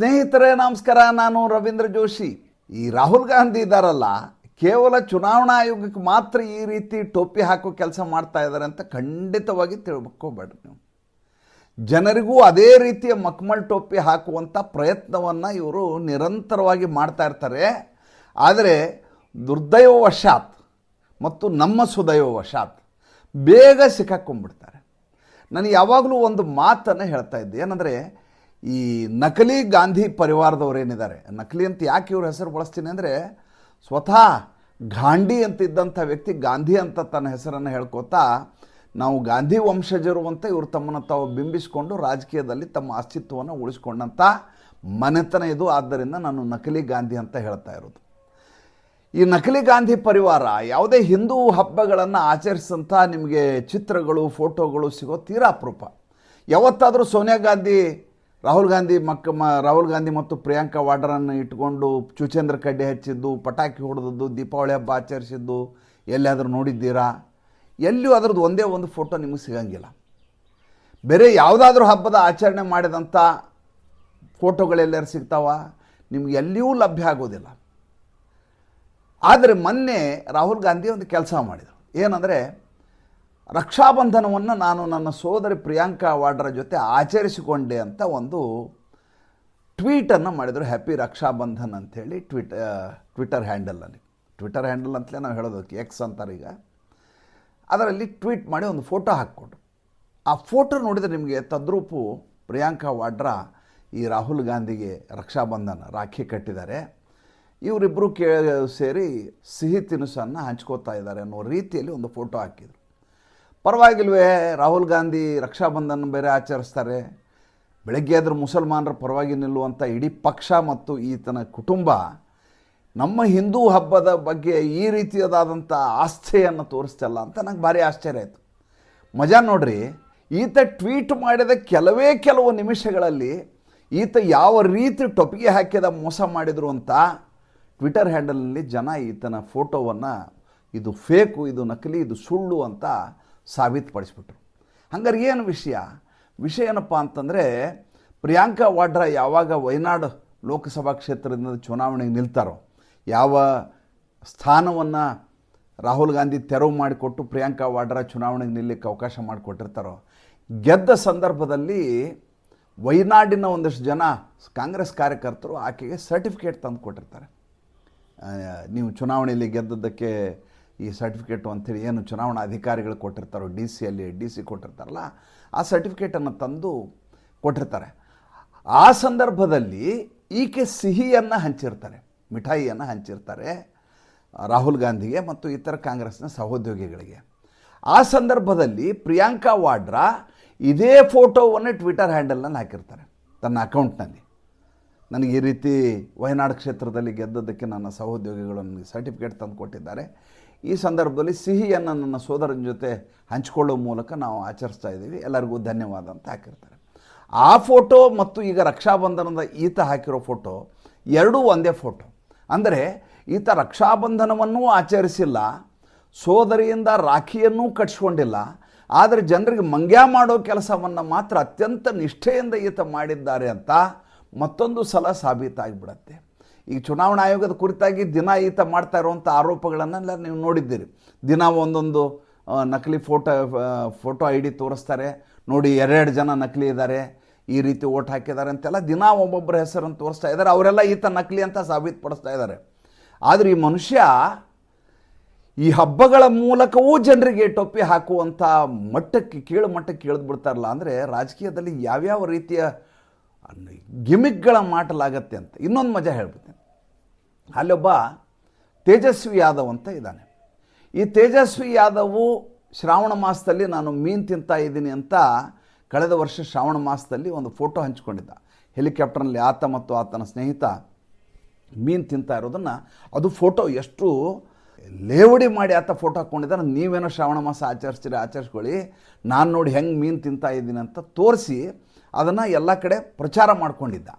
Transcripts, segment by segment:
ಸ್ನೇಹಿತರೇ, ನಮಸ್ಕಾರ. ನಾನು ರವೀಂದ್ರ ಜೋಶಿ. ಈ ರಾಹುಲ್ ಗಾಂಧಿ ಇದ್ದಾರಲ್ಲ ಕೇವಲ ಚುನಾವಣಾ ಆಯೋಗಕ್ಕೆ ಮಾತ್ರ ಈ ರೀತಿ ಟೋಪಿ ಹಾಕೋ ಕೆಲಸ ಮಾಡ್ತಾ ಇದ್ದಾರೆ ಅಂತ ಖಂಡಿತವಾಗಿ ತಿಳ್ಕೊಬೇಡ್ರಿ ನೀವು. ಜನರಿಗೂ ಅದೇ ರೀತಿಯ ಮಕ್ಮಲ್ ಟೋಪಿ ಹಾಕುವಂಥ ಪ್ರಯತ್ನವನ್ನು ಇವರು ನಿರಂತರವಾಗಿ ಮಾಡ್ತಾ ಇರ್ತಾರೆ. ಆದರೆ, ದುರ್ದೈವವಶಾತ್ ಮತ್ತು ನಮ್ಮ ಸುದೈವವಶಾತ್ ಬೇಗ ಸಿಕ್ಕಾಕೊಂಡ್ಬಿಡ್ತಾರೆ. ನಾನು ಯಾವಾಗಲೂ ಒಂದು ಮಾತನ್ನು ಹೇಳ್ತಾ ಇದ್ದೆ. ಏನಂದರೆ ಈ ನಕಲಿ ಗಾಂಧಿ ಪರಿವಾರದವರೇನಿದ್ದಾರೆ ನಕಲಿ ಅಂತ ಯಾಕೆ ಇವ್ರ ಹೆಸರು ಬಳಸ್ತೀನಿ ಅಂದರೆ, ಸ್ವತಃ ಗಾಂಧಿ ಅಂತ ಇದ್ದಂಥ ವ್ಯಕ್ತಿ ಗಾಂಧಿ ಅಂತ ತನ್ನ ಹೆಸರನ್ನು ಹೇಳ್ಕೋತಾ, ನಾವು ಗಾಂಧಿ ವಂಶಜರು ಅಂತ ಇವರು ತಮ್ಮನ್ನು ತಾವು ಬಿಂಬಿಸಿಕೊಂಡು ರಾಜಕೀಯದಲ್ಲಿ ತಮ್ಮ ಅಸ್ತಿತ್ವವನ್ನು ಉಳಿಸ್ಕೊಂಡಂಥ ಮನೆತನ ಇದು. ಆದ್ದರಿಂದ ನಾನು ನಕಲಿ ಗಾಂಧಿ ಅಂತ ಹೇಳ್ತಾ ಇರೋದು. ಈ ನಕಲಿ ಗಾಂಧಿ ಪರಿವಾರ ಯಾವುದೇ ಹಿಂದೂ ಹಬ್ಬಗಳನ್ನು ಆಚರಿಸಂಥ ನಿಮಗೆ ಚಿತ್ರಗಳು, ಫೋಟೋಗಳು ಸಿಗೋ ತೀರಾ ಅಪರೂಪ. ಯಾವತ್ತಾದರೂ ಸೋನಿಯಾ ಗಾಂಧಿ ರಾಹುಲ್ ಗಾಂಧಿ ಮಕ್ಕ ಮ ರಾಹುಲ್ ಗಾಂಧಿ ಮತ್ತು ಪ್ರಿಯಾಂಕಾ ವಾಡ್ರನ್ನು ಇಟ್ಕೊಂಡು ಚುಚೇಂದ್ರ ಕಡ್ಡಿ ಹಚ್ಚಿದ್ದು, ಪಟಾಕಿ ಹೊಡೆದದ್ದು, ದೀಪಾವಳಿ ಹಬ್ಬ ಆಚರಿಸಿದ್ದು ಎಲ್ಲಿಯಾದರೂ ನೋಡಿದ್ದೀರಾ? ಎಲ್ಲಿಯೂ ಅದರದ್ದು ಒಂದೇ ಒಂದು ಫೋಟೋ ನಿಮಗೆ ಸಿಗಂಗಿಲ್ಲ. ಬೇರೆ ಯಾವುದಾದ್ರೂ ಹಬ್ಬದ ಆಚರಣೆ ಮಾಡಿದಂಥ ಫೋಟೋಗಳೆಲ್ಲರೂ ಸಿಗ್ತಾವ? ನಿಮ್ಗೆ ಎಲ್ಲಿಯೂ ಲಭ್ಯ ಆಗೋದಿಲ್ಲ. ಆದರೆ ಮೊನ್ನೆ ರಾಹುಲ್ ಗಾಂಧಿ ಒಂದು ಕೆಲಸ ಮಾಡಿದರು. ಏನಂದರೆ ರಕ್ಷಾಬಂಧನವನ್ನು ನಾನು ನನ್ನ ಸೋದರಿ ಪ್ರಿಯಾಂಕಾ ವಾಡ್ರ ಜೊತೆ ಆಚರಿಸಿಕೊಂಡೆ ಅಂತ ಒಂದು ಟ್ವೀಟನ್ನು ಮಾಡಿದರು ಹ್ಯಾಪಿ ರಕ್ಷಾಬಂಧನ್ ಅಂಥೇಳಿ ಟ್ವಿಟ್ ಟ್ವಿಟರ್ ಹ್ಯಾಂಡಲಲ್ಲಿ. ಟ್ವಿಟರ್ ಹ್ಯಾಂಡಲ್ ಅಂತಲೇ ನಾವು ಹೇಳೋದಕ್ಕೆ ಎಕ್ಸ್ ಅಂತಾರೆ ಈಗ. ಅದರಲ್ಲಿ ಟ್ವೀಟ್ ಮಾಡಿ ಒಂದು ಫೋಟೋ ಹಾಕ್ಕೊಟ್ರು. ಆ ಫೋಟೋ ನೋಡಿದರೆ ನಿಮಗೆ ತದ್ರೂಪು ಪ್ರಿಯಾಂಕಾ ವಾಡ್ರಾ ಈ ರಾಹುಲ್ ಗಾಂಧಿಗೆ ರಕ್ಷಾಬಂಧನ, ರಾಖಿ ಕಟ್ಟಿದ್ದಾರೆ. ಇವರಿಬ್ಬರು ಕೇ ಸೇರಿ ಸಿಹಿ ತಿನಿಸನ್ನು ಹಂಚ್ಕೋತಾ ಇದ್ದಾರೆ ಅನ್ನೋ ರೀತಿಯಲ್ಲಿ ಒಂದು ಫೋಟೋ ಹಾಕಿದರು. ಪರವಾಗಿಲ್ವೇ ರಾಹುಲ್ ಗಾಂಧಿ ರಕ್ಷಾಬಂಧನ ಬೇರೆ ಆಚರಿಸ್ತಾರೆ. ಬೆಳಗ್ಗೆ ಆದರೂ ಮುಸಲ್ಮಾನರ ಪರವಾಗಿ ನಿಲ್ಲುವಂಥ ಇಡೀ ಪಕ್ಷ ಮತ್ತು ಈತನ ಕುಟುಂಬ ನಮ್ಮ ಹಿಂದೂ ಹಬ್ಬದ ಬಗ್ಗೆ ಈ ರೀತಿಯದಾದಂಥ ಆಸ್ಥೆಯನ್ನು ತೋರಿಸ್ತಲ್ಲ ಅಂತ ನಂಗೆ ಭಾರಿ ಆಶ್ಚರ್ಯ ಆಯಿತು. ಮಜಾ ನೋಡ್ರಿ, ಈತ ಟ್ವೀಟ್ ಮಾಡಿದ ಕೆಲವೇ ಕೆಲವು ನಿಮಿಷಗಳಲ್ಲಿ ಈತ ಯಾವ ರೀತಿ ಟೊಪಿಗೆ ಹಾಕಿದ ಮೋಸ ಮಾಡಿದರು ಅಂತ ಟ್ವಿಟರ್ ಹ್ಯಾಂಡಲ್ನಲ್ಲಿ ಜನ ಈತನ ಫೋಟೋವನ್ನು, ಇದು ಫೇಕು, ಇದು ನಕಲಿ, ಇದು ಸುಳ್ಳು ಅಂತ ಸಾಬೀತುಪಡಿಸ್ಬಿಟ್ರು. ಹಂಗಾರೆ ಏನು ವಿಷಯ? ವಿಷಯ ಏನಪ್ಪ ಅಂತಂದರೆ, ಪ್ರಿಯಾಂಕಾ ವಾಡ್ರಾ ಯಾವಾಗ ವಯನಾಡು ಲೋಕಸಭಾ ಕ್ಷೇತ್ರದಿಂದ ಚುನಾವಣೆಗೆ ನಿಲ್ತಾರೋ, ಯಾವ ಸ್ಥಾನವನ್ನು ರಾಹುಲ್ ಗಾಂಧಿ ತೆರವು ಮಾಡಿಕೊಟ್ಟು ಪ್ರಿಯಾಂಕಾ ವಾಡ್ರಾ ಚುನಾವಣೆಗೆ ನಿಲ್ಲಕ್ಕೆ ಅವಕಾಶ ಮಾಡಿಕೊಟ್ಟಿರ್ತಾರೋ, ಗೆದ್ದ ಸಂದರ್ಭದಲ್ಲಿ ವಯನಾಡಿನ ಒಂದಷ್ಟು ಜನ ಕಾಂಗ್ರೆಸ್ ಕಾರ್ಯಕರ್ತರು ಆಕೆಗೆ ಸರ್ಟಿಫಿಕೇಟ್ ತಂದು ಕೊಟ್ಟಿರ್ತಾರೆ. ನೀವು ಚುನಾವಣೆಯಲ್ಲಿ ಗೆದ್ದದ್ದಕ್ಕೆ ಈ ಸರ್ಟಿಫಿಕೇಟು ಅಂಥೇಳಿ ಏನು ಚುನಾವಣಾ ಅಧಿಕಾರಿಗಳು ಕೊಟ್ಟಿರ್ತಾರೋ ಡಿ ಸಿಯಲ್ಲಿ ಡಿ ಸಿ ಕೊಟ್ಟಿರ್ತಾರಲ್ಲ, ಆ ಸರ್ಟಿಫಿಕೇಟನ್ನು ತಂದು ಕೊಟ್ಟಿರ್ತಾರೆ. ಆ ಸಂದರ್ಭದಲ್ಲಿ ಈಕೆ ಸಿಹಿಯನ್ನು ಹಂಚಿರ್ತಾರೆ, ಮಿಠಾಯಿಯನ್ನು ಹಂಚಿರ್ತಾರೆ, ರಾಹುಲ್ ಗಾಂಧಿಗೆ ಮತ್ತು ಇತರ ಕಾಂಗ್ರೆಸ್ನ ಸಹೋದ್ಯೋಗಿಗಳಿಗೆ. ಆ ಸಂದರ್ಭದಲ್ಲಿ ಪ್ರಿಯಾಂಕಾ ವಾಡ್ರಾ ಇದೇ ಫೋಟೋವನ್ನು ಟ್ವಿಟರ್ ಹ್ಯಾಂಡಲ್ನಲ್ಲಿ ಹಾಕಿರ್ತಾರೆ, ತನ್ನ ಅಕೌಂಟ್ನಲ್ಲಿ. ನನಗೆ ಈ ರೀತಿ ವಯನಾಡು ಕ್ಷೇತ್ರದಲ್ಲಿ ಗೆದ್ದದ್ದಕ್ಕೆ ನನ್ನ ಸಹೋದ್ಯೋಗಿಗಳು ನನಗೆ ಸರ್ಟಿಫಿಕೇಟ್ ತಂದು ಕೊಟ್ಟಿದ್ದಾರೆ. ಈ ಸಂದರ್ಭದಲ್ಲಿ ಸಿಹಿಯನ್ನು ನನ್ನ ಸೋದರನ ಜೊತೆ ಹಂಚಿಕೊಳ್ಳೋ ಮೂಲಕ ನಾವು ಆಚರಿಸ್ತಾ ಇದ್ದೀವಿ. ಎಲ್ಲರಿಗೂ ಧನ್ಯವಾದ ಅಂತ ಹಾಕಿರ್ತಾರೆ. ಆ ಫೋಟೋ ಮತ್ತು ಈಗ ರಕ್ಷಾಬಂಧನದ ಈತ ಹಾಕಿರೋ ಫೋಟೋ ಎರಡೂ ಒಂದೇ ಫೋಟೋ. ಅಂದರೆ ಈತ ರಕ್ಷಾಬಂಧನವನ್ನೂ ಆಚರಿಸಿಲ್ಲ, ಸೋದರಿಯಿಂದ ರಾಖಿಯನ್ನೂ ಕಟ್ಸ್ಕೊಂಡಿಲ್ಲ, ಆದರೆ ಜನರಿಗೆ ಮಂಗ್ಯ ಮಾಡೋ ಕೆಲಸವನ್ನು ಮಾತ್ರ ಅತ್ಯಂತ ನಿಷ್ಠೆಯಿಂದ ಈತ ಮಾಡಿದ್ದಾರೆ ಅಂತ ಮತ್ತೊಂದು ಸಲ ಸಾಬೀತಾಗಿಬಿಡತ್ತೆ. ಈಗ ಚುನಾವಣಾ ಆಯೋಗದ ಕುರಿತಾಗಿ ದಿನ ಈತ ಮಾಡ್ತಾ ಇರುವಂಥ ಆರೋಪಗಳನ್ನೆಲ್ಲ ನೀವು ನೋಡಿದ್ದೀರಿ. ದಿನ ಒಂದೊಂದು ನಕಲಿ ಫೋಟೋ ಫೋಟೋ ಐ ಡಿ ತೋರಿಸ್ತಾರೆ. ನೋಡಿ ಎರಡೆರಡು ಜನ ನಕಲಿ ಇದ್ದಾರೆ. ಈ ರೀತಿ ಓಟ್ ಹಾಕಿದ್ದಾರೆ ಅಂತೆಲ್ಲ ದಿನ ಒಬ್ಬೊಬ್ಬರ ಹೆಸರನ್ನು ತೋರಿಸ್ತಾ ಇದ್ದಾರೆ. ಅವರೆಲ್ಲ ಈತ ನಕಲಿ ಅಂತ ಸಾಬೀತುಪಡಿಸ್ತಾ ಇದ್ದಾರೆ. ಆದರೆ ಈ ಮನುಷ್ಯ ಈ ಹಬ್ಬಗಳ ಮೂಲಕವೂ ಜನರಿಗೆ ಟೊಪ್ಪಿ ಹಾಕುವಂಥ ಮಟ್ಟಕ್ಕೆ, ಕೀಳು ಮಟ್ಟಕ್ಕೆ ಕೇಳಿದ್ ಬಿಡ್ತಾರಲ್ಲ. ಅಂದರೆ ರಾಜಕೀಯದಲ್ಲಿ ಯಾವ್ಯಾವ ರೀತಿಯ ಗಿಮಿಕ್ಗಳ ಮಾಟಲಾಗತ್ತೆ ಅಂತ. ಇನ್ನೊಂದು ಮಜಾ ಹೇಳ್ಬಿಡ್ತೇನೆ. ಅಲ್ಲೊಬ್ಬ ತೇಜಸ್ವಿ ಯಾದವ್ ಅಂತ ಇದ್ದಾನೆ. ಈ ತೇಜಸ್ವಿ ಯಾದವು ಶ್ರಾವಣ ಮಾಸದಲ್ಲಿ ನಾನು ಮೀನು ತಿಂತಾ ಇದ್ದೀನಿ ಅಂತ ಕಳೆದ ವರ್ಷ ಶ್ರಾವಣ ಮಾಸದಲ್ಲಿ ಒಂದು ಫೋಟೋ ಹಂಚಿಕೊಂಡಿದ್ದ. ಹೆಲಿಕಾಪ್ಟರ್ನಲ್ಲಿ ಆತ ಮತ್ತು ಆತನ ಸ್ನೇಹಿತ ಮೀನು ತಿಂತಾ ಇರೋದನ್ನು ಅದು ಫೋಟೋ ಎಷ್ಟು ಲೇವಡಿ ಮಾಡಿ ಆತ ಫೋಟೋ ಹಾಕ್ಕೊಂಡಿದ್ದಾರೆ ನೀವೇನೋ ಶ್ರಾವಣ ಮಾಸ ಆಚರಿಸ್ತೀರಿ, ಆಚರಿಸ್ಕೊಳ್ಳಿ, ನಾನು ನೋಡಿ ಹೆಂಗೆ ಮೀನು ತಿಂತಾ ಇದ್ದೀನಿ ಅಂತ ತೋರಿಸಿ ಅದನ್ನು ಎಲ್ಲ ಕಡೆ ಪ್ರಚಾರ ಮಾಡ್ಕೊಂಡಿದ್ದ.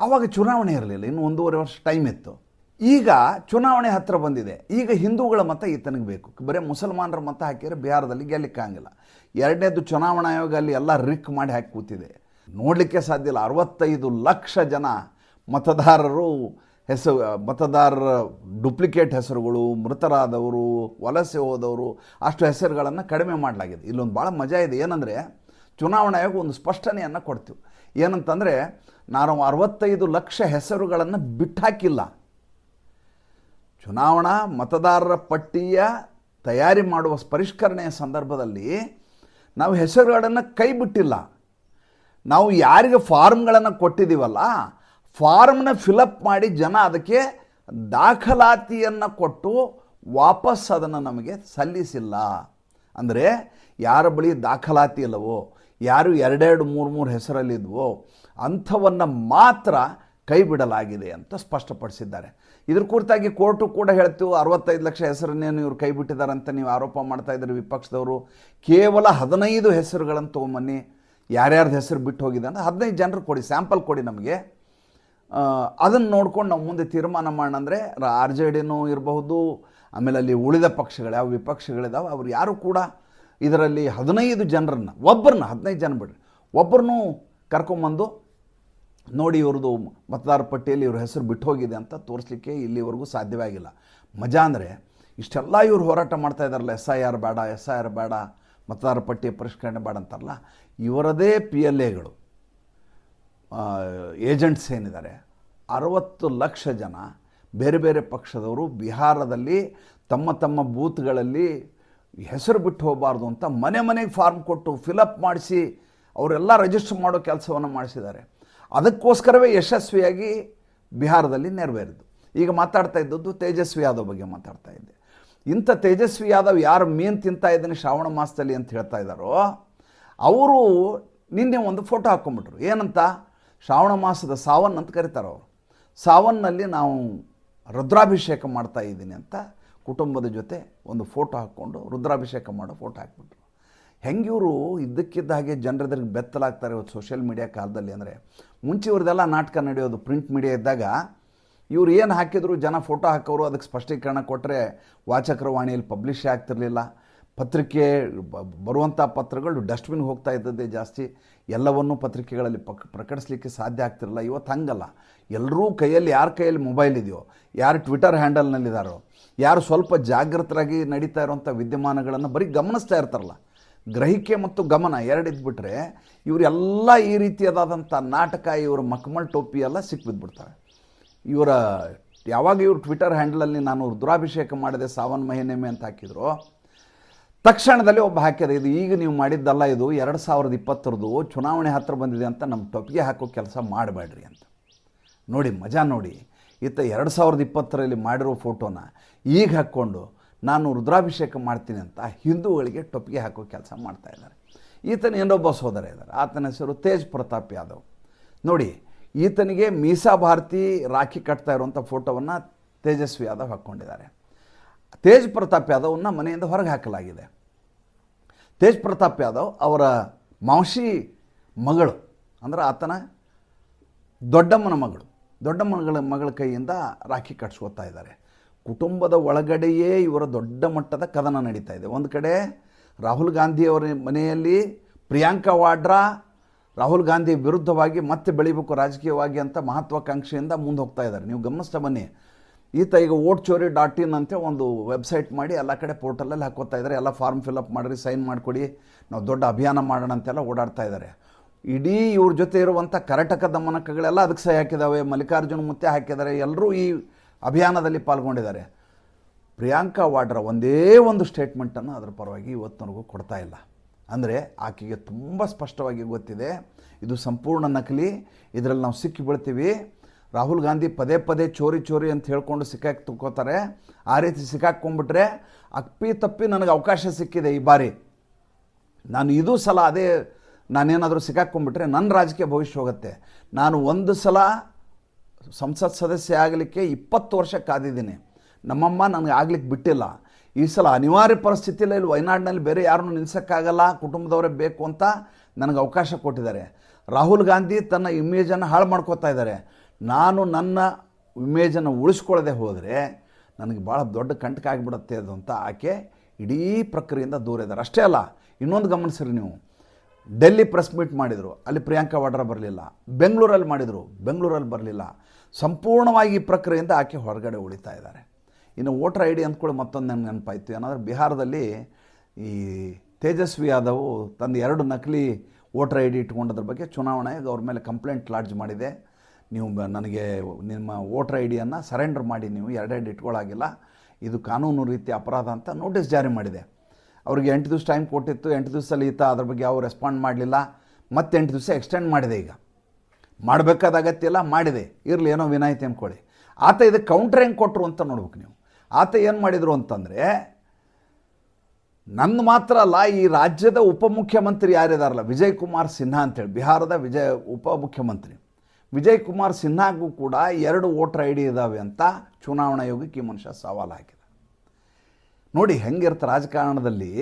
ಆವಾಗ ಚುನಾವಣೆ ಇರಲಿಲ್ಲ, ಇನ್ನು ಒಂದೂವರೆ ವರ್ಷ ಟೈಮ್ ಇತ್ತು. ಈಗ ಚುನಾವಣೆ ಹತ್ತಿರ ಬಂದಿದೆ. ಈಗ ಹಿಂದೂಗಳ ಮತ ಈತನಿಗೆ ಬೇಕು. ಬರೀ ಮುಸಲ್ಮಾನರ ಮತ ಹಾಕಿದರೆ ಬಿಹಾರದಲ್ಲಿ ಗೆಲ್ಲಕ್ಕಾಗಿಲ್ಲ ಎರಡನೇದು ಚುನಾವಣಾ ಆಯೋಗ ಅಲ್ಲಿ ಎಲ್ಲ ರಿಕ್ ಮಾಡಿ ಹಾಕಿ ಕೂತಿದೆ. ನೋಡಲಿಕ್ಕೆ ಸಾಧ್ಯ ಇಲ್ಲ. ಅರವತ್ತೈದು ಲಕ್ಷ ಜನ ಮತದಾರರು ಹೆಸರು, ಮತದಾರರ ಡುಪ್ಲಿಕೇಟ್ ಹೆಸರುಗಳು, ಮೃತರಾದವರು, ವಲಸೆ ಹೋದವರು, ಅಷ್ಟು ಹೆಸರುಗಳನ್ನು ಕಡಿಮೆ ಮಾಡಲಾಗಿದೆ. ಇಲ್ಲೊಂದು ಭಾಳ ಮಜಾ ಇದೆ. ಏನಂದರೆ, ಚುನಾವಣಾ ಆಯೋಗ ಒಂದು ಸ್ಪಷ್ಟನೆಯನ್ನು ಕೊಡ್ತೀವಿ ಏನಂತಂದರೆ ನಾನು ಅರವತ್ತೈದು ಲಕ್ಷ ಹೆಸರುಗಳನ್ನು ಬಿಟ್ಟಾಕಿಲ್ಲ ಚುನಾವಣಾ ಮತದಾರರ ಪಟ್ಟಿಯ ತಯಾರಿ ಮಾಡುವ ಪರಿಷ್ಕರಣೆಯ ಸಂದರ್ಭದಲ್ಲಿ ನಾವು ಹೆಸರುಗಳನ್ನು ಕೈ ಬಿಟ್ಟಿಲ್ಲ. ನಾವು ಯಾರಿಗೆ ಫಾರ್ಮ್ಗಳನ್ನು ಕೊಟ್ಟಿದ್ದೀವಲ್ಲ ಫಾರ್ಮ್ನ ಫಿಲಪ್ ಮಾಡಿ ಜನ ಅದಕ್ಕೆ ದಾಖಲಾತಿಯನ್ನು ಕೊಟ್ಟು ವಾಪಸ್ ಅದನ್ನು ನಮಗೆ ಸಲ್ಲಿಸಿಲ್ಲ. ಅಂದರೆ, ಯಾರ ಬಳಿ ದಾಖಲಾತಿ ಇಲ್ಲವೋ ಯಾರು ಎರಡೆರಡು ಮೂರು ಮೂರು ಹೆಸರಲ್ಲಿದ್ವೋ ಅಂಥವನ್ನು ಮಾತ್ರ ಕೈ ಬಿಡಲಾಗಿದೆ ಅಂತ ಸ್ಪಷ್ಟಪಡಿಸಿದ್ದಾರೆ. ಇದ್ರ ಕುರಿತಾಗಿ ಕೋರ್ಟು ಕೂಡ ಹೇಳ್ತೀವಿ ಅರವತ್ತೈದು ಲಕ್ಷ ಹೆಸರನ್ನೇನು ಇವರು ಕೈ ಅಂತ ನೀವು ಆರೋಪ ಮಾಡ್ತಾ ಇದ್ದಾರೆ ವಿಪಕ್ಷದವರು. ಕೇವಲ ಹದಿನೈದು ಹೆಸರುಗಳನ್ನು ತೊಗೊಂಬನ್ನಿ. ಯಾರ್ಯಾರ್ದು ಹೆಸರು ಬಿಟ್ಟು ಹೋಗಿದೆ ಅಂತ ಹದಿನೈದು ಜನರು ಕೊಡಿ, ಸ್ಯಾಂಪಲ್ ಕೊಡಿ ನಮಗೆ. ಅದನ್ನು ನೋಡ್ಕೊಂಡು ನಾವು ಮುಂದೆ ತೀರ್ಮಾನ ಮಾಡೋಣ ಅಂದರೆ ಆರ್ ಜೆ ಡಿನೂ ಇರಬಹುದು, ಆಮೇಲೆ ಅಲ್ಲಿ ಉಳಿದ ಪಕ್ಷಗಳು ಯಾವ ವಿಪಕ್ಷಗಳಿದಾವೆ, ಅವ್ರು ಯಾರು ಕೂಡ ಇದರಲ್ಲಿ ಹದಿನೈದು ಜನರನ್ನು, ಒಬ್ಬರನ್ನ, ಹದಿನೈದು ಜನ ಬಿಡ್ರಿ. ಒಬ್ಬರನ್ನೂ ಕರ್ಕೊಂಬಂದು ನೋಡಿ ಇವ್ರದ್ದು ಮತದಾರ ಪಟ್ಟಿಯಲ್ಲಿ ಇವ್ರ ಹೆಸರು ಬಿಟ್ಟು ಹೋಗಿದೆ ಅಂತ ತೋರಿಸ್ಲಿಕ್ಕೆ ಇಲ್ಲಿವರೆಗೂ ಸಾಧ್ಯವಾಗಿಲ್ಲ ಮಜಾ ಅಂದರೆ ಇಷ್ಟೆಲ್ಲ ಇವ್ರು ಹೋರಾಟ ಮಾಡ್ತಾ ಇದ್ದಾರಲ್ಲ ಎಸ್ ಐ ಆರ್ ಬೇಡ ಎಸ್ ಐ ಆರ್ ಬೇಡ, ಮತದಾರ ಪಟ್ಟಿ ಪರಿಷ್ಕರಣೆ ಬೇಡ ಅಂತಾರಲ್ಲ, ಇವರದೇ ಪಿ ಎಲ್ ಎಗಳು ಏಜೆಂಟ್ಸ್ ಏನಿದ್ದಾರೆ, ಅರವತ್ತು ಲಕ್ಷ ಜನ ಬೇರೆ ಬೇರೆ ಪಕ್ಷದವರು ಬಿಹಾರದಲ್ಲಿ ತಮ್ಮ ತಮ್ಮ ಬೂತ್ಗಳಲ್ಲಿ ಹೆಸರು ಬಿಟ್ಟು ಹೋಗಬಾರ್ದು ಅಂತ ಮನೆ ಮನೆಗೆ ಫಾರ್ಮ್ ಕೊಟ್ಟು ಫಿಲಪ್ ಮಾಡಿಸಿ ಅವರೆಲ್ಲ ರಿಜಿಸ್ಟರ್ ಮಾಡೋ ಕೆಲಸವನ್ನು ಮಾಡಿಸಿದ್ದಾರೆ. ಅದಕ್ಕೋಸ್ಕರವೇ ಯಶಸ್ವಿಯಾಗಿ ಬಿಹಾರದಲ್ಲಿ ನೆರವೇರಿದ್ದು. ಈಗ ಮಾತಾಡ್ತಾ ಇದ್ದದ್ದು ತೇಜಸ್ವಿ ಯಾದವ್ ಬಗ್ಗೆ ಮಾತಾಡ್ತಾ ಇದ್ದೆ. ಇಂಥ ತೇಜಸ್ವಿ ಯಾದವ್ ಯಾರು ಮೀನು ತಿಂತಾ ಇದ್ದಾನೆ ಶ್ರಾವಣ ಮಾಸದಲ್ಲಿ ಅಂತ ಹೇಳ್ತಾ ಇದ್ದಾರೋ, ಅವರು ನಿನ್ನೆ ಒಂದು ಫೋಟೋ ಹಾಕ್ಕೊಂಬಿಟ್ರು ಏನಂತ? ಶ್ರಾವಣ ಮಾಸದ ಸಾವನ್ ಅಂತ ಕರೀತಾರೆ. ಸಾವನ್ನಲ್ಲಿ ನಾವು ರುದ್ರಾಭಿಷೇಕ ಮಾಡ್ತಾ ಇದ್ದೀನಿ ಅಂತ ಕುಟುಂಬದ ಜೊತೆ ಒಂದು ಫೋಟೋ ಹಾಕ್ಕೊಂಡು ರುದ್ರಾಭಿಷೇಕ ಮಾಡೋ ಫೋಟೋ ಹಾಕ್ಬಿಟ್ರು. ಹೆಂಗೆ ಇವರು ಇದ್ದಕ್ಕಿದ್ದ ಹಾಗೆ ಜನರದ್ರಿಗೆ ಬೆತ್ತಲಾಗ್ತಾರೆ ಇವತ್ತು ಸೋಷಿಯಲ್ ಮೀಡಿಯಾ ಕಾಲದಲ್ಲಿ ಅಂದರೆ. ಮುಂಚೆ ಇವ್ರದ್ದೆಲ್ಲ ನಾಟಕ ನಡೆಯೋದು ಪ್ರಿಂಟ್ ಮೀಡಿಯಾ ಇದ್ದಾಗ ಇವ್ರು ಏನು ಹಾಕಿದ್ರು ಜನ ಫೋಟೋ ಹಾಕೋರು, ಅದಕ್ಕೆ ಸ್ಪಷ್ಟೀಕರಣ ಕೊಟ್ಟರೆ ವಾಚಕರ ವಾಣಿಯಲ್ಲಿ ಪಬ್ಲಿಷ್ ಆಗ್ತಿರಲಿಲ್ಲ. ಪತ್ರಿಕೆ ಬರುವಂಥ ಪತ್ರಗಳು ಡಸ್ಟ್ಬಿನ್ ಹೋಗ್ತಾ ಇದ್ದದ್ದೇ ಜಾಸ್ತಿ. ಎಲ್ಲವನ್ನೂ ಪತ್ರಿಕೆಗಳಲ್ಲಿ ಪಕ್, ಪ್ರಕಟಿಸ್ಲಿಕ್ಕೆ ಸಾಧ್ಯ ಆಗ್ತಿರಲಿಲ್ಲ. ಇವತ್ತು ಹಂಗಲ್ಲ. ಎಲ್ಲರೂ ಕೈಯಲ್ಲಿ, ಯಾರ ಕೈಯಲ್ಲಿ ಮೊಬೈಲ್ ಇದೆಯೋ, ಯಾರು ಟ್ವಿಟರ್ ಹ್ಯಾಂಡಲ್ನಲ್ಲಿದ್ದಾರೋ ಯಾರು ಸ್ವಲ್ಪ ಜಾಗೃತರಾಗಿ ನಡೀತಾ ಇರುವಂಥ ವಿದ್ಯಮಾನಗಳನ್ನು ಬರೀ ಗಮನಿಸ್ತಾ ಇರ್ತಾರಲ್ಲ. ಗ್ರಹಿಕೆ ಮತ್ತು ಗಮನ ಎರಡು ಇದ್ಬಿಟ್ರೆ ಇವರೆಲ್ಲ ಈ ರೀತಿಯಾದಂಥ ನಾಟಕ, ಇವರ ಮಕ್ಮಲ್ ಟೋಪಿ ಎಲ್ಲ ಸಿಕ್ಬಿದ್ಬಿಡ್ತವೆ ಇವರ ಯಾವಾಗ ಇವರು ಟ್ವಿಟರ್ ಹ್ಯಾಂಡಲಲ್ಲಿ ನಾನು ರುದ್ರಾಭಿಷೇಕ ಮಾಡಿದೆ ಸಾವನ್ ಮಹಿನೆಮೆ ಅಂತ ಹಾಕಿದ್ರು, ತಕ್ಷಣದಲ್ಲಿ ಒಬ್ಬ ಹಾಕಿದೆ, ಇದು ಈಗ ನೀವು ಮಾಡಿದ್ದಲ್ಲ, ಇದು ಎರಡು ಸಾವಿರದ ಇಪ್ಪತ್ತರದು ಚುನಾವಣೆ ಹತ್ತಿರ ಬಂದಿದೆ ಅಂತ ನಮ್ಮ ಟೊಪ್ಪಿಗೆ ಹಾಕೋ ಕೆಲಸ ಮಾಡಬೇಡ್ರಿ ಅಂತ. ನೋಡಿ, ಮಜಾ ನೋಡಿ. ಈತ ಎರಡು ಸಾವಿರದ ಇಪ್ಪತ್ತರಲ್ಲಿ ಮಾಡಿರೋ ಫೋಟೋನ ಈಗ ಹಾಕ್ಕೊಂಡು ನಾನು ರುದ್ರಾಭಿಷೇಕ ಮಾಡ್ತೀನಿ ಅಂತ ಹಿಂದೂಗಳಿಗೆ ಟೊಪ್ಪಿಗೆ ಹಾಕೋ ಕೆಲಸ ಮಾಡ್ತಾ ಇದ್ದಾರೆ. ಈತನ ಇನ್ನೊಬ್ಬ ಸೋದರ ಇದ್ದಾರೆ. ಆತನ ಹೆಸರು ತೇಜ್ ಪ್ರತಾಪ್ ಯಾದವ್. ನೋಡಿ, ಈತನಿಗೆ ಮೀಸಾ ಭಾರತಿ ರಾಖಿ ಕಟ್ತಾ ಇರುವಂಥ ಫೋಟೋವನ್ನು ತೇಜಸ್ವಿ ಯಾದವ್ ಹಾಕ್ಕೊಂಡಿದ್ದಾರೆ. ತೇಜ್ ಪ್ರತಾಪ್ ಯಾದವ್ನ ಮನೆಯಿಂದ ಹೊರಗೆ ಹಾಕಲಾಗಿದೆ. ತೇಜ್ ಪ್ರತಾಪ್ ಯಾದವ್ ಅವರ ಮಾವಶಿ ಮಗಳು, ಅಂದ್ರೆ ಆತನ ದೊಡ್ಡಮ್ಮನ ಮಗಳು. ದೊಡ್ಡಮ್ಮನ ಮಗಳ ಕೈಯಿಂದ ರಾಖಿ ಕಟ್ಸ್ಕೊತಾ ಇದ್ದಾರೆ. ಕುಟುಂಬದ ಒಳಗಡೆಯೇ ಇವರ ದೊಡ್ಡ ಮಟ್ಟದ ಕದನ ನಡೀತಾ ಇದೆ. ಒಂದು ಕಡೆ ರಾಹುಲ್ ಗಾಂಧಿಯವರ ಮನೆಯಲ್ಲಿ ಪ್ರಿಯಾಂಕಾ ವಾಡ್ರಾ, ರಾಹುಲ್ ಗಾಂಧಿ ವಿರುದ್ಧವಾಗಿ ಮತ್ತೆ ಬೆಳಿಬೇಕು ರಾಜಕೀಯವಾಗಿ ಅಂತ ಮಹತ್ವಾಕಾಂಕ್ಷೆಯಿಂದ ಮುಂದೆ ಹೋಗ್ತಾ ಇದ್ದಾರೆ. ನೀವು ಗಮನಿಸ್ತಾ ಬನ್ನಿ. ಈತ ಈಗ ಓಟ್ ಚೋರಿ ಡಾಟ್ ಇನ್ ಅಂತ ಒಂದು ವೆಬ್ಸೈಟ್ ಮಾಡಿ ಎಲ್ಲ ಕಡೆ ಪೋರ್ಟಲಲ್ಲಿ ಹಾಕೋತಾ ಇದ್ದಾರೆ. ಎಲ್ಲ ಫಾರ್ಮ್ ಫಿಲಪ್ ಮಾಡಿರಿ, ಸೈನ್ ಮಾಡಿಕೊಡಿ. ನಾವು ದೊಡ್ಡ ಅಭಿಯಾನ ಮಾಡೋಣ ಅಂತೆಲ್ಲ ಓಡಾಡ್ತಾ ಇದ್ದಾರೆ. ಇಡೀ ಇವ್ರ ಜೊತೆ ಇರುವಂಥ ಕರಟಕ ದಮನಕಗಳೆಲ್ಲ ಅದಕ್ಕೆ ಸಹಿ ಹಾಕಿದ್ದಾವೆ ಮಲ್ಲಿಕಾರ್ಜುನ ಮುತ್ತೆ ಹಾಕಿದ್ದಾರೆ, ಎಲ್ಲರೂ ಈ ಅಭಿಯಾನದಲ್ಲಿ ಪಾಲ್ಗೊಂಡಿದ್ದಾರೆ. ಪ್ರಿಯಾಂಕಾ ವಾಡ್ರಾ ಒಂದೇ ಒಂದು ಸ್ಟೇಟ್ಮೆಂಟನ್ನು ಅದರ ಪರವಾಗಿ ಇವತ್ತಿನವರೆಗೂ ಕೊಡ್ತಾ ಇಲ್ಲ. ಅಂದರೆ ಆಕೆಗೆ ತುಂಬ ಸ್ಪಷ್ಟವಾಗಿ ಗೊತ್ತಿದೆ, ಇದು ಸಂಪೂರ್ಣ ನಕಲಿ, ಇದರಲ್ಲಿ ನಾವು ಸಿಕ್ಕಿ ಬೀಳ್ತೀವಿ ರಾಹುಲ್ ಗಾಂಧಿ ಪದೇ ಪದೇ ಚೋರಿ ಚೋರಿ ಅಂತ ಹೇಳ್ಕೊಂಡು ಸಿಕ್ಕಾಕಿ ತುಕ್ಕೋತಾರೆ ಆ ರೀತಿ ಸಿಕ್ಕಾಕೊಂಡ್ಬಿಟ್ರೆ ಅಪ್ಪಿ ತಪ್ಪಿ ನನಗೆ ಅವಕಾಶ ಸಿಕ್ಕಿದೆ ಈ ಬಾರಿ. ನಾನು ಇದೂ ಸಲ ಅದೇ ನಾನೇನಾದರೂ ಸಿಕ್ಕಾಕೊಂಡ್ಬಿಟ್ರೆ ನನ್ನ ರಾಜಕೀಯ ಭವಿಷ್ಯ ಹೋಗುತ್ತೆ. ನಾನು ಒಂದು ಸಲ ಸಂಸತ್ ಸದಸ್ಯ ಆಗಲಿಕ್ಕೆ ಇಪ್ಪತ್ತು ವರ್ಷ ಕಾದಿದ್ದೀನಿ. ನಮ್ಮಮ್ಮ ನನಗೆ ಆಗ್ಲಿಕ್ಕೆ ಬಿಟ್ಟಿಲ್ಲ. ಈ ಸಲ ಅನಿವಾರ್ಯ ಪರಿಸ್ಥಿತಿಯಲ್ಲಿ ಇಲ್ಲಿ ವಯನಾಡಿನಲ್ಲಿ ಬೇರೆ ಯಾರನ್ನೂ ನಿಲ್ಲಿಸೋಕ್ಕಾಗಲ್ಲ ಕುಟುಂಬದವರೇ ಬೇಕು ಅಂತ ನನಗೆ ಅವಕಾಶ ಕೊಟ್ಟಿದ್ದಾರೆ. ರಾಹುಲ್ ಗಾಂಧಿ ತನ್ನ ಇಮೇಜನ್ನು ಹಾಳು ಮಾಡ್ಕೋತಾ ಇದ್ದಾರೆ. ನಾನು ನನ್ನ ಇಮೇಜನ್ನು ಉಳಿಸ್ಕೊಳ್ಳದೆ ಹೋದರೆ ನನಗೆ ಭಾಳ ದೊಡ್ಡ ಕಂಟಕ ಆಗಿಬಿಡುತ್ತೆ ಅದು ಅಂತ ಆಕೆ ಇಡೀ ಪ್ರಕ್ರಿಯೆಯಿಂದ ದೂರ ಇದ್ದಾರೆ. ಅಷ್ಟೇ ಅಲ್ಲ, ಇನ್ನೊಂದು ಗಮನಿಸ್ರಿ ನೀವು. ಡೆಲ್ಲಿ ಪ್ರೆಸ್ ಮೀಟ್ ಮಾಡಿದರು. ಅಲ್ಲಿ ಪ್ರಿಯಾಂಕಾ ವಾಡ್ರಾ ಬರಲಿಲ್ಲ. ಬೆಂಗಳೂರಲ್ಲಿ ಮಾಡಿದರು. ಬೆಂಗಳೂರಲ್ಲಿ ಬರಲಿಲ್ಲ. ಸಂಪೂರ್ಣವಾಗಿ ಈ ಪ್ರಕ್ರಿಯೆಯಿಂದ ಆಕೆ ಹೊರಗಡೆ ಉಳಿತಾ ಇದ್ದಾರೆ. ಇನ್ನು ವೋಟರ್ ಐ ಡಿ ಅಂದ್ಕೊಳ್ಳಿ ಮತ್ತೊಂದು ನನಗೆ ನೆನಪಾಯಿತು. ಏನಾದರೆ ಬಿಹಾರದಲ್ಲಿ ಈ ತೇಜಸ್ವಿ ಯಾದವ್ ತಂದು ಎರಡು ನಕಲಿ ವೋಟರ್ ಐ ಡಿ ಇಟ್ಕೊಂಡದ್ರ ಬಗ್ಗೆ ಚುನಾವಣೆ ಆಯೋಗ ಅವ್ರ ಮೇಲೆ ಕಂಪ್ಲೇಂಟ್ ಲಾಡ್ಜ್ ಮಾಡಿದೆ. ನೀವು ನನಗೆ ನಿಮ್ಮ ವೋಟರ್ ಐ ಡಿಯನ್ನು ಸರೆಂಡರ್ ಮಾಡಿ ನೀವು ಎರಡೆರಡು ಇಟ್ಕೊಳ್ಳಾಗಿಲ್ಲ ಇದು ಕಾನೂನು ರೀತಿ ಅಪರಾಧ ಅಂತ ನೋಟಿಸ್ ಜಾರಿ ಮಾಡಿದೆ. ಅವ್ರಿಗೆ ಎಂಟು ದಿವಸ ಟೈಮ್ ಕೊಟ್ಟಿತ್ತು, ಎಂಟು ದಿವಸದಲ್ಲಿ ಈತ ಅದ್ರ ಬಗ್ಗೆ ಯಾವ ರೆಸ್ಪಾಂಡ್ ಮಾಡಲಿಲ್ಲ. ಮತ್ತೆ ಎಂಟು ದಿವಸ ಎಕ್ಸ್ಟೆಂಡ್ ಮಾಡಿದೆ ಈಗ. ಮಾಡಬೇಕಾದ ಅಗತ್ಯ ಎಲ್ಲ ಮಾಡಿದೆ. ಇರಲಿ, ಏನೋ ವಿನಾಯಿತಿ ಅಂದ್ಕೊಳ್ಳಿ ಆತ ಇದಕ್ಕೆ ಕೌಂಟ್ರ್ ಹೆಂಗೆ ಕೊಟ್ಟರು ಅಂತ ನೋಡ್ಬೇಕು ನೀವು. ಆತ ಏನು ಮಾಡಿದರು ಅಂತಂದರೆ ನನ್ನ ಮಾತ್ರ ಅಲ್ಲ, ಈ ರಾಜ್ಯದ ಉಪಮುಖ್ಯಮಂತ್ರಿ ಯಾರಿದಾರಲ್ಲ ವಿಜಯ್ ಕುಮಾರ್ ಸಿನ್ಹಾ ಅಂತೇಳಿ, ಬಿಹಾರದ ವಿಜಯ ಉಪಮುಖ್ಯಮಂತ್ರಿ. ವಿಜಯ್ ಕುಮಾರ್ ಸಿನ್ಹಾಗೂ ಕೂಡ ಎರಡು ವೋಟರ್ ಐ ಡಿ ಇದ್ದಾವೆ ಅಂತ ಚುನಾವಣಾ ಆಯೋಗಕ್ಕೆ ಈ ಮನುಷ್ಯ ಸವಾಲು ಹಾಕಿದ. ನೋಡಿ ಹೆಂಗಿರುತ್ತೆ ರಾಜಕಾರಣದಲ್ಲಿ,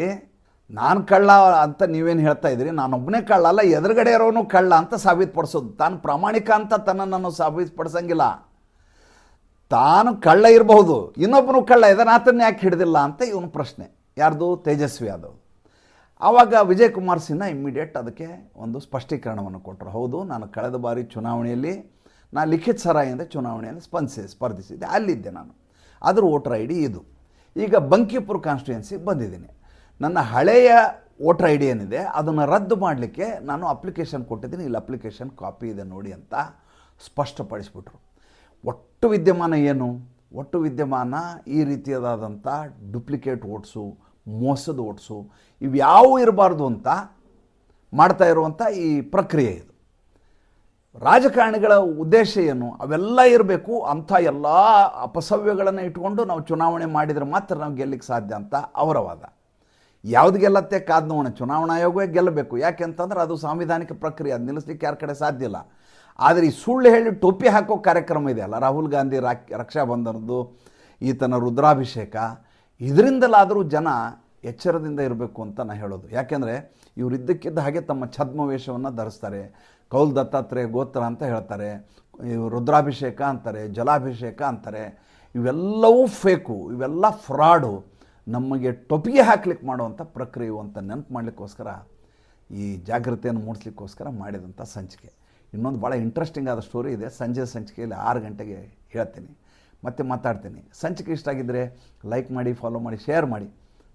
ನಾನು ಕಳ್ಳ ಅಂತ ನೀವೇನು ಹೇಳ್ತಾ ಇದ್ದೀರಿ ನಾನೊಬ್ಬನೇ ಕಳ್ಳ ಅಲ್ಲ, ಎದುರುಗಡೆ ಇರೋನು ಕಳ್ಳ ಅಂತ ಸಾಬೀತುಪಡಿಸೋದು. ತಾನು ಪ್ರಾಮಾಣಿಕ ಅಂತ ತನ್ನನ್ನು ಸಾಬೀತುಪಡಿಸಂಗಿಲ್ಲ. ತಾನು ಕಳ್ಳ ಇರಬಹುದು ಇನ್ನೊಬ್ಬನು ಕಳ್ಳ ಇದನ್ನ ಯಾಕೆ ಹಿಡಿದಿಲ್ಲ ಅಂತ ಇವನು ಪ್ರಶ್ನೆ. ಯಾರ್ದು? ತೇಜಸ್ವಿ ಯಾದವ್. ಆವಾಗ ವಿಜಯ್ ಕುಮಾರ್ ಸಿನ್ಹಾ ಇಮ್ಮಿಡಿಯೇಟ್ ಅದಕ್ಕೆ ಒಂದು ಸ್ಪಷ್ಟೀಕರಣವನ್ನು ಕೊಟ್ಟರು ಹೌದು, ನಾನು ಕಳೆದ ಬಾರಿ ಚುನಾವಣೆಯಲ್ಲಿ ನಾನು ಲಿಖಿತ್ ಸರಾಯಿಂದ ಚುನಾವಣೆಯಲ್ಲಿ ಸ್ಪಂದಿಸಿ, ಸ್ಪರ್ಧಿಸಿದ್ದೆ. ಅಲ್ಲಿದ್ದೆ ನಾನು. ಅದರ ವೋಟರ್ ಐ ಡಿ ಇದು. ಈಗ ಬಂಕಿಪುರ್ ಕಾನ್ಸ್ಟಿಟ್ಯೂನ್ಸಿಗೆ ಬಂದಿದ್ದೀನಿ. ನನ್ನ ಹಳೆಯ ವೋಟರ್ ಐ ಡಿ ಏನಿದೆ, ಅದನ್ನು ರದ್ದು ಮಾಡಲಿಕ್ಕೆ ನಾನು ಅಪ್ಲಿಕೇಶನ್ ಕೊಟ್ಟಿದ್ದೀನಿ. ಇಲ್ಲಿ ಅಪ್ಲಿಕೇಶನ್ ಕಾಪಿ ಇದೆ ನೋಡಿ ಅಂತ ಸ್ಪಷ್ಟಪಡಿಸ್ಬಿಟ್ರು. ಒಟ್ಟು ವಿದ್ಯಮಾನ ಏನು? ಒಟ್ಟು ವಿದ್ಯಮಾನ ಈ ರೀತಿಯಾದಂಥ ಡುಪ್ಲಿಕೇಟ್ ಓಟ್ಸು ಮೋಸದ ಓಟ್ಸು ಇವ್ಯಾವೂ ಇರಬಾರ್ದು ಅಂತ ಮಾಡ್ತಾ ಇರುವಂಥ ಈ ಪ್ರಕ್ರಿಯೆ ಇದು. ರಾಜಕಾರಣಿಗಳ ಉದ್ದೇಶ ಏನು? ಅವೆಲ್ಲ ಇರಬೇಕು. ಅಂಥ ಎಲ್ಲ ಅಪಸವ್ಯಗಳನ್ನು ಇಟ್ಕೊಂಡು ನಾವು ಚುನಾವಣೆ ಮಾಡಿದರೆ ಮಾತ್ರ ನಾವು ಗೆಲ್ಲಕ್ಕೆ ಸಾಧ್ಯ ಅಂತ ಅವರ ವಾದ. ಯಾವ್ದು ಗೆಲ್ಲತ್ತೆ ಕಾದ್ ನೋಡೋಣ. ಚುನಾವಣಾ ಆಯೋಗವೇ ಗೆಲ್ಲಬೇಕು. ಯಾಕೆಂತಂದ್ರೆ ಅದು ಸಾಂವಿಧಾನಿಕ ಪ್ರಕ್ರಿಯೆ. ಅದು ನಿಲ್ಲಿಸ್ಲಿಕ್ಕೆ ಯಾರ ಕಡೆ ಸಾಧ್ಯ ಇಲ್ಲ. ಆದರೆ ಈ ಸುಳ್ಳು ಹೇಳಿ ಟೋಪಿ ಹಾಕೋ ಕಾರ್ಯಕ್ರಮ ಇದೆಯಲ್ಲ ರಾಹುಲ್ ಗಾಂಧಿ ರಾಕ್ ರಕ್ಷಾಬಂಧನದ್ದು ಈತನ ರುದ್ರಾಭಿಷೇಕ. ಇದರಿಂದಲಾದರೂ ಜನ ಎಚ್ಚರದಿಂದ ಇರಬೇಕು ಅಂತ ನಾನು ಹೇಳೋದು. ಯಾಕೆಂದರೆ ಇವರು ಇದ್ದಕ್ಕಿದ್ದ ಹಾಗೆ ತಮ್ಮ ಛದ್ಮವೇಷವನ್ನು ಧರಿಸ್ತಾರೆ. ಕೌಲ್ ದತ್ತಾತ್ರೇಯ ಗೋತ್ರ ಅಂತ ಹೇಳ್ತಾರೆ. ರುದ್ರಾಭಿಷೇಕ ಅಂತಾರೆ, ಜಲಾಭಿಷೇಕ ಅಂತಾರೆ. ಇವೆಲ್ಲವೂ ಫೇಕು, ಇವೆಲ್ಲ ಫ್ರಾಡು. ನಮಗೆ ಟೊಪಿಗೆ ಹಾಕ್ಲಿಕ್ಕೆ ಮಾಡುವಂಥ ಪ್ರಕ್ರಿಯೆ ಅಂತ ನೆನಪು ಮಾಡಲಿಕ್ಕೋಸ್ಕರ ಈ ಜಾಗೃತಿಯನ್ನು ಮೂಡಿಸ್ಲಿಕ್ಕೋಸ್ಕರ ಮಾಡಿದಂಥ ಸಂಚಿಕೆ. ಇನ್ನೊಂದು ಭಾಳ ಇಂಟ್ರೆಸ್ಟಿಂಗ್ ಆದ ಸ್ಟೋರಿ ಇದೆ. ಸಂಜೆ ಸಂಚಿಕೆಯಲ್ಲಿ ಆರು ಗಂಟೆಗೆ ಹೇಳ್ತೀನಿ. ಮತ್ತೆ ಮಾತಾಡ್ತೀನಿ. ಸಂಚಿಕೆ ಇಷ್ಟ ಆಗಿದ್ದರೆ ಲೈಕ್ ಮಾಡಿ ಫಾಲೋ ಮಾಡಿ ಶೇರ್ ಮಾಡಿ.